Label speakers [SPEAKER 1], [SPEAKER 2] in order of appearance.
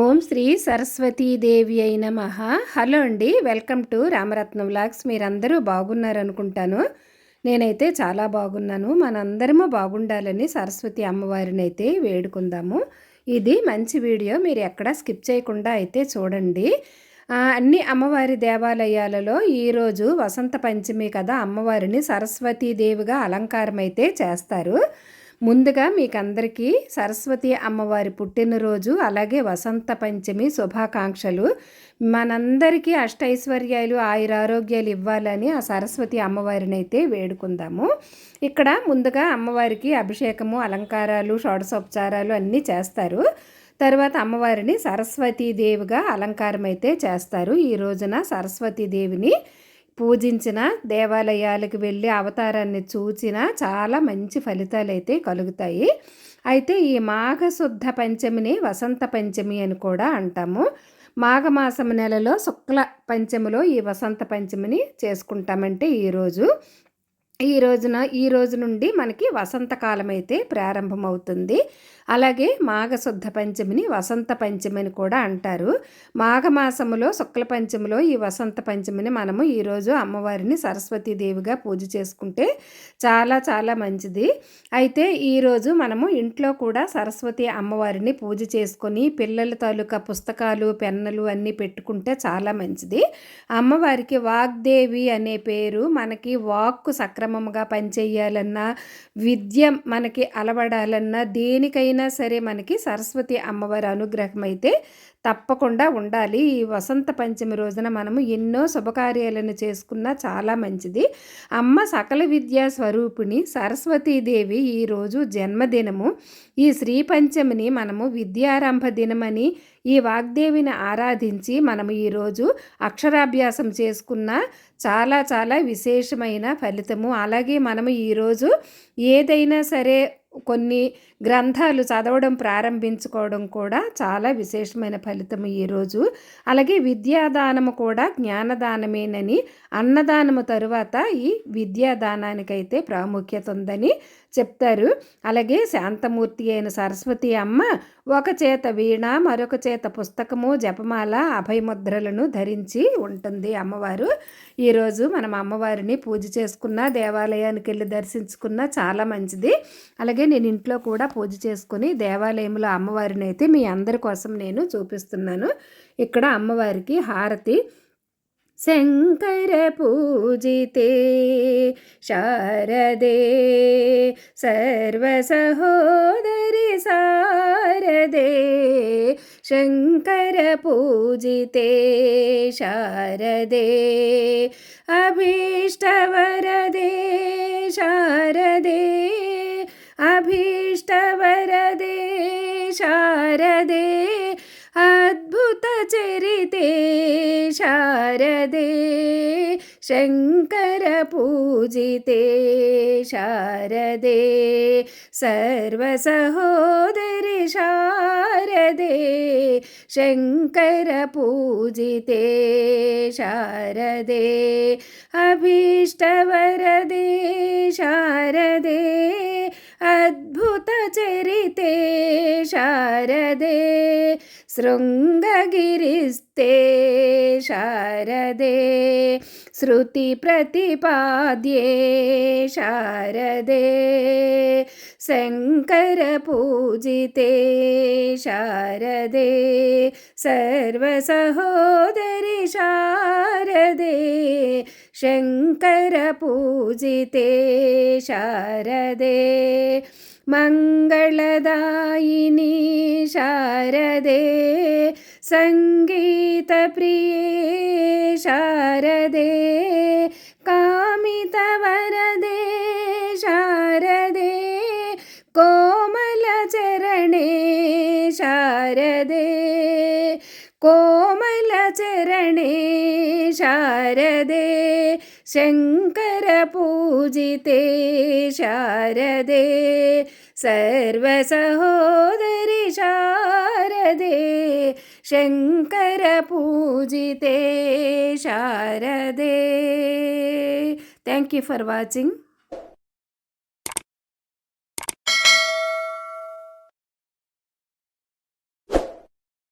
[SPEAKER 1] ఓం శ్రీ సరస్వతీదేవి అయిన మహా హలో అండి వెల్కమ్ టు రామరత్నం వ్లాగ్స్. మీరందరూ బాగున్నారనుకుంటాను నేనైతే చాలా బాగున్నాను. మనందరము బాగుండాలని సరస్వతి అమ్మవారిని అయితే వేడుకుందాము. ఇది మంచి వీడియో మీరు ఎక్కడ స్కిప్ చేయకుండా అయితే చూడండి. అన్ని అమ్మవారి దేవాలయాలలో ఈరోజు వసంత పంచమి కదా అమ్మవారిని సరస్వతీదేవిగా అలంకారం అయితే చేస్తారు. ముందుగా మీకు అందరికీ సరస్వతి అమ్మవారి పుట్టినరోజు అలాగే వసంత పంచమి శుభాకాంక్షలు. మనందరికీ అష్టైశ్వర్యాలు ఆయురారోగ్యాలు ఇవ్వాలని ఆ సరస్వతి అమ్మవారిని అయితే వేడుకుందాము. ఇక్కడ ముందుగా అమ్మవారికి అభిషేకము అలంకారాలు షోడశోపచారాలు అన్నీ చేస్తారు. తర్వాత అమ్మవారిని సరస్వతీదేవిగా అలంకారం అయితే చేస్తారు. ఈ రోజున సరస్వతీదేవిని పూజించిన దేవాలయాలకు వెళ్ళి అవతారాన్ని చూచిన చాలా మంచి ఫలితాలు అయితే కలుగుతాయి. అయితే ఈ మాఘశుద్ధ పంచమిని వసంత పంచమి అని కూడా అంటాము. మాఘమాసం నెలలో శుక్ల పంచమిలో ఈ వసంత పంచమిని చేసుకుంటామంటే ఈరోజు ఈ రోజున ఈ రోజు నుండి మనకి వసంతకాలం అయితే ప్రారంభమవుతుంది. అలాగే మాఘశుద్ధ పంచమిని వసంత పంచమి అని కూడా అంటారు. మాఘమాసములో శుక్ల పంచమిలో ఈ వసంత పంచమిని మనము ఈరోజు అమ్మవారిని సరస్వతీదేవిగా పూజ చేసుకుంటే చాలా చాలా మంచిది. అయితే ఈరోజు మనము ఇంట్లో కూడా సరస్వతి అమ్మవారిని పూజ చేసుకొని పిల్లల తాలూకా పుస్తకాలు పెన్నులు అన్నీ పెట్టుకుంటే చాలా మంచిది. అమ్మవారికి వాగ్దేవి అనే పేరు మనకి వాక్కు సక్రమంగా పనిచేయాలన్నా విద్య మనకి అలవడాలన్నా దేనికైనా సరే మనకి సరస్వతి అమ్మవారి అనుగ్రహం అయితే తప్పకుండా ఉండాలి. ఈ వసంత పంచమి రోజున మనము ఎన్నో శుభకార్యాలను చేసుకున్నా చాలా మంచిది. అమ్మ సకల విద్యా స్వరూపిణి సరస్వతీదేవి ఈరోజు జన్మదినము. ఈ శ్రీ పంచమిని మనము విద్యారంభ దినమని ఈ వాగ్దేవిని ఆరాధించి మనము ఈరోజు అక్షరాభ్యాసం చేసుకున్న చాలా చాలా విశేషమైన ఫలితము. అలాగే మనము ఈరోజు ఏదైనా సరే కొన్ని గ్రంథాలు చదవడం ప్రారంభించుకోవడం కూడా చాలా విశేషమైన ఫలితం ఈరోజు అలాగే విద్యాదానము కూడా జ్ఞానదానమేనని అన్నదానము తరువాత ఈ విద్యాదానానికైతే ప్రాముఖ్యత ఉందని చెప్తారు. అలాగే శాంతమూర్తి అయిన సరస్వతి అమ్మ ఒక చేత వీణ మరొక చేత పుస్తకము జపమాల అభయముద్రలను ధరించి ఉంటుంది అమ్మవారు. ఈరోజు మనం అమ్మవారిని పూజ చేసుకున్న దేవాలయానికి వెళ్ళి దర్శించుకున్న చాలా మంచిది. అలాగే నేను ఇంట్లో కూడా పూజ చేసుకుని దేవాలయంలో అమ్మవారిని అయితే మీ అందరి కోసం నేను చూపిస్తున్నాను. ఇక్కడ అమ్మవారికి హారతి ശങ്കര പൂജിതേ ശാരദേ സർവസഹോദരി സാരദേ ശങ്കര പൂജിതേ ശാരദേ അഭീഷ്ടവരദേ ശാരദേ അഭീഷ്ടവരദേ ശാരദേ അദ്ഭുതചരിതേ ശാരദേ ശങ്കരപൂജിതേ ശാരദേ സർവസഹോദരി ശാരദേ ശങ്കരപൂജിതേ ശാരദേ അഭീഷ്ടവരദേ ശാരദേ അദ്ഭുതചരിതേ ശാരദേ शृङ्गगिरिस्ते शारदे श्रुतिप्रतिपाद्ये शारदे शङ्करपूजिते शारदे सर्वसहोदरि शारदे शङ्करपूजिते शारदे मङ्गलदायिनी शारदे ശാരദേ സംഗീതപ്രിയേ ശാരദേ. നീലചരണേ ശാരദേ ശങ്കരപൂജിതേ ശാരദേ സർവസഹോദരി ശാരദേ ശങ്കരപൂജിതേ ശാരദേ. Thank you for watching